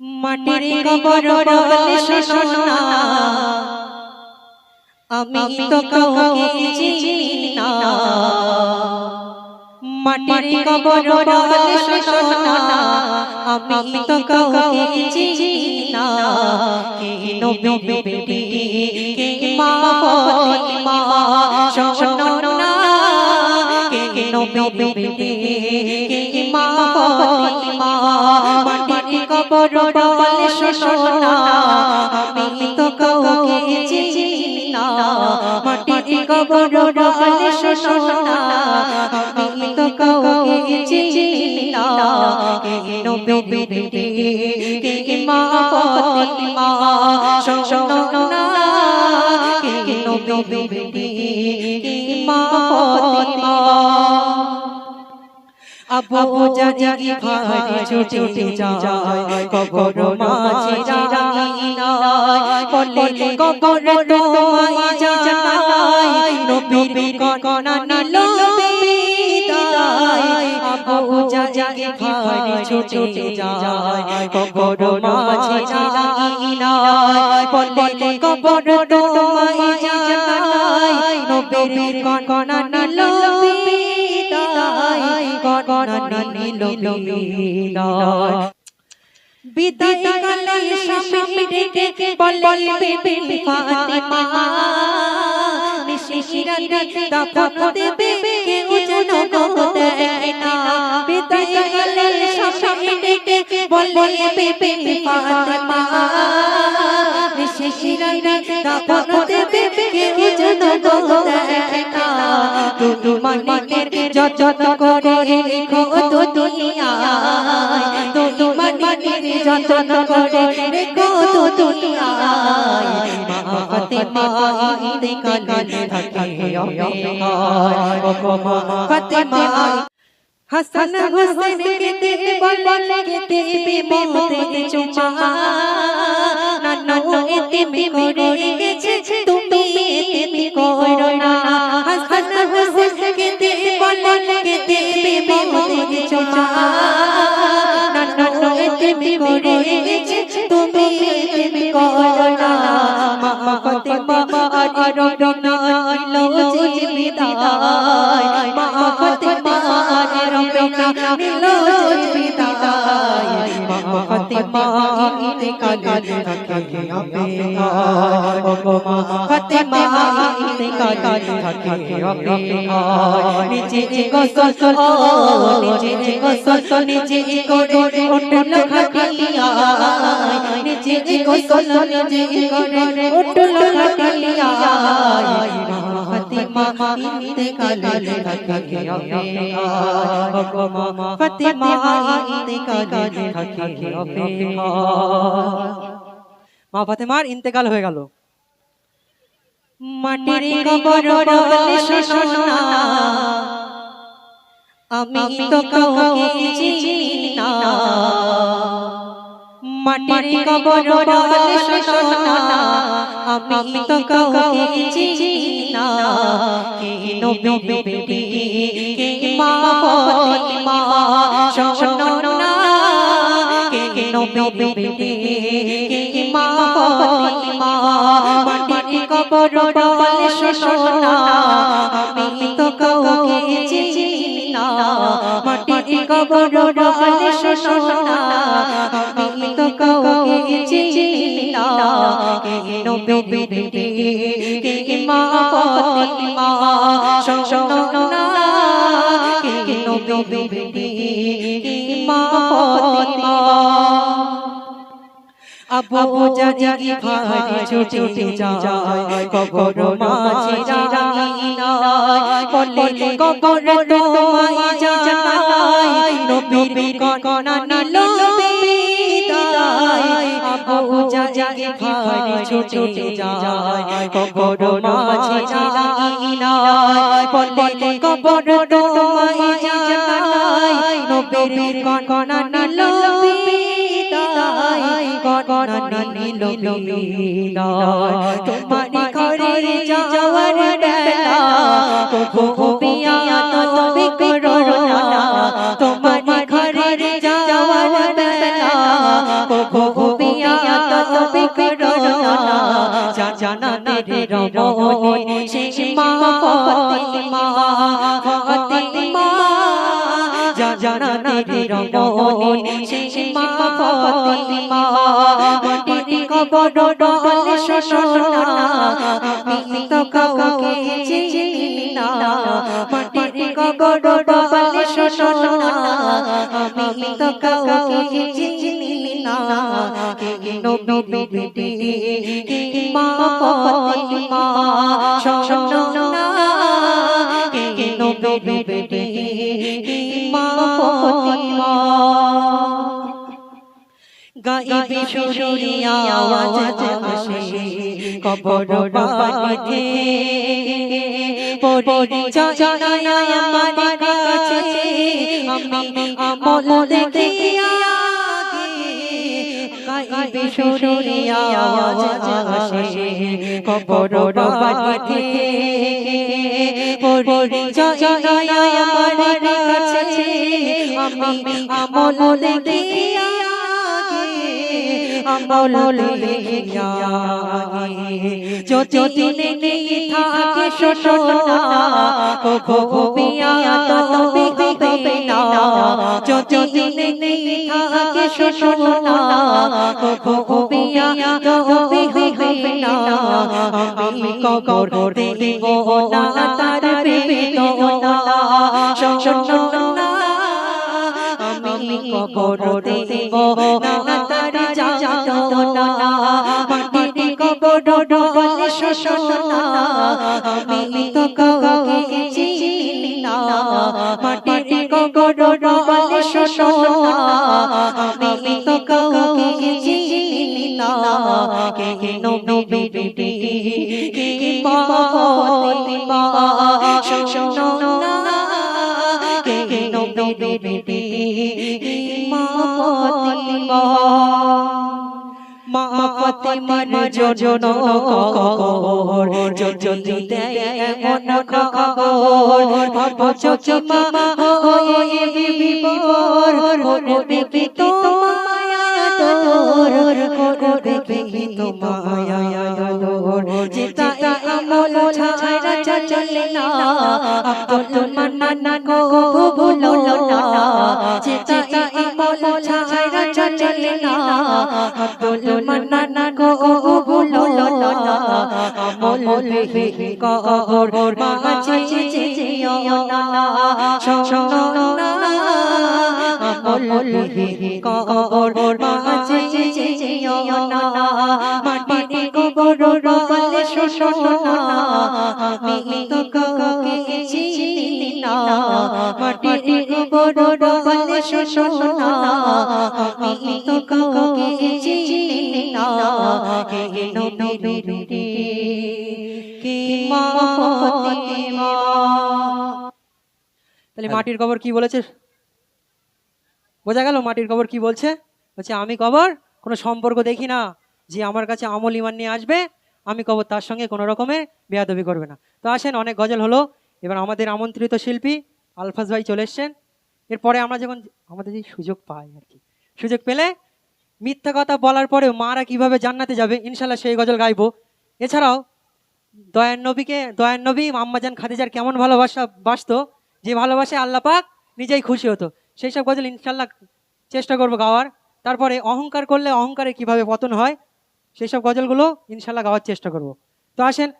মাটির কবর বলে শোনা আমি তো কাউকে চিনি না। মাটির কবর বলে শোনা আমি তো কাউকে চিনি না। কে নবী বেটি কে মা ফাতিমা শোনো কে নবী বেটি কে মা ফাতিমা কবর বলে শোনা আমি তো কাউকে চিনি না। মাটির কবর বলে শোনা আমি তো কাউকে চিনি না। নবী বেটি কে মা আবু জাজি ভাই ছুটে যায় কবর মাঝে রাঙিনা বলে কবর তোমায় জানাই নবীর কনা নিল আবু জাজি ভাই ছুটে যায় কবর মাঝে রাঙিনা বলে কবর তোমায় জানাই নবীর কনা নিল নিল বিদায় বিদায় কালে স্বামী ডেকে বলে বেবি ফাতিমা নিশিরাতে দাফন দেবে, কেউ যেন গো দেখে না। বিদায় কালে স্বামী ডেকে বলে বেবি ফাতিমা নিশিরাতে দাফন দেবে, কেউ যেন দেখে না তুমি মানিকের যত করে রেখো তো দুনিয়ায়। তুমি মানিকের যত করে রেখো তো দুনিয়ায়। মা ফাতেমা কালে থাকে অপেক্ষায়। ও মা ফাতেমা হাসান হোসেন কে দেবে বলে কে দেবে মমতে চুমা। এতে করে গেছে তুমি এতে করো না হাসান হোসেন কে দেবে বলে কে দেবে মমতে চুমা নানু এতে করে গেছে তুমি এতে করো না মা ফাতেমা আর রবিনা ফাতেমা ঈদে কালে থাকে অপেক্ষায় ও মা ফাতেমা ঈদে কালে থাকে অপেক্ষায় নিচে যে গোসল ও নিচে যে গোসল নিচে করে উঠল খাটিয়া নিচে যে গোসল নিচে করে উঠল খাটিয়া মা ফাতেমা ঈদে কালে থাকে অপেক্ষায় ও মা ঈদে কালে থাকে অপেক্ষায় মা ফাতেমার ইন্তেকাল হয়ে গেল। মাটির কবর বলে শোনা। আমি তো কাউকে চিনি না। মাটির কবর বলে শোনা। আমি তো কাউকে চিনি না। কে নবী বেটি কে মা ফাতিমা শোনো না। কে নবী বেটি কে মা ফাতিমা মাটির কবর বলে শোনা আমি তো কাউকে চিনি না। মাটির কবর বলে শোনা আমি তো কাউকে কে নবী বেটি কে আবু জাজি ভাই ছুটে যায় কবর মাঝে রাঙিনা বলে কবর তোমায় জানাই নবীর কনা নিল জাজি ভাই ছুটে যায় কবর মাঝে রাঙিনা বলে কবর তোমায় জানাই নবীর কনা নিল বিদায় কনা নিল বিদায় তোমারি রমণী সে মা ফাতিমা ফাতিমা জান্নাতের রমণী সে মা ফাতিমা মাটির কবর ডলে শোনা আমি তো কাউকে চিনি না মাটির কবর ডলে শোনা আমি তো কাউকে চিনি না কে নবী বেটি কে মা ফাতিমা শোনা কে নবী বেটি কে মা। ফাতিমা গাইবে সুরিয়া আওয়াজ আসে, কবর বাড়িতে পরিচয় আমার কাছে, আমি আমল দেখিয়া গাইবে আমি আওয়াজ আসে কবর বাড়িতে আমি আমার কাছে আমি আমল দেখিয়া আমল যদি নেই থাকে শোনা কবু পিয়া তবে হবে না যদি নেই থাকে শোনা কবু পিয়া তবে হবে না আমি কবর দেব না তার বেদনা শোনা আমি কবর দেব না তার যাতনা মাটির কবর ডলে শোনা আমি তো কাউকে চিনি না। মাটির কবর ডলে শোনা আমি তো কাউকে চিনি না। কে নবী বেটি কে মা ফাতিমা শোনা কে নবী বেটি মা ফাতিমার জন্য কবর যদি দেয় এমন খবর ভাবছ মা হয়ে বিবর করবে কি তোমায়া তোর করবে কি তোমায়া তোর যেটা আমল ছাড়া চলে না, আব্দুল মান্নান গো ভুলো আব্দুল মান্নান গো না আমল হে কবর মাঝে যেও না শোনো না আমল হে কবর মাঝে যেও না মাটির কবর বলে শোনো না আমি তো কাউকে চিনি না মাটির কবর বলে শোনো আমি তো কাউকে চিনি না কে নবী রে কে মা ফাতিমা তাহলে মাটির কবর কি বলেছে বোঝা গেল মাটির কবর কি বলছে বলছে আমি কবর কোনো সম্পর্ক দেখি না যে আমার কাছে আমল ইমান নিয়ে আসবে আমি কবর তার সঙ্গে কোনো রকমের বেয়াদবি করবে না তো আসেন অনেক গজল হলো এবার আমাদের আমন্ত্রিত শিল্পী আলফাজ ভাই চলে এসছেন। এরপরে আমরা যখন আমাদের যে সুযোগ পাই আর কি, সুযোগ পেলে মিথ্যা কথা বলার পরেও মারা কীভাবে জান্নাতে যাবে, ইনশাল্লাহ সেই গজল গাইবো। এছাড়াও দয়ার নবীকে দয়ার নবী, আম্মাজান খাদিজার কেমন ভালোবাসা বাসতো, যে ভালোবাসে আল্লাহ পাক, নিজেই খুশি হতো। সেই সব গজল ইনশাল্লাহ চেষ্টা করব গাওয়ার। তারপরে অহংকার করলে অহংকারে কীভাবে পতন হয়, সেই সব গজলগুলো ইনশাল্লাহ গাওয়ার চেষ্টা করব। তো আসেন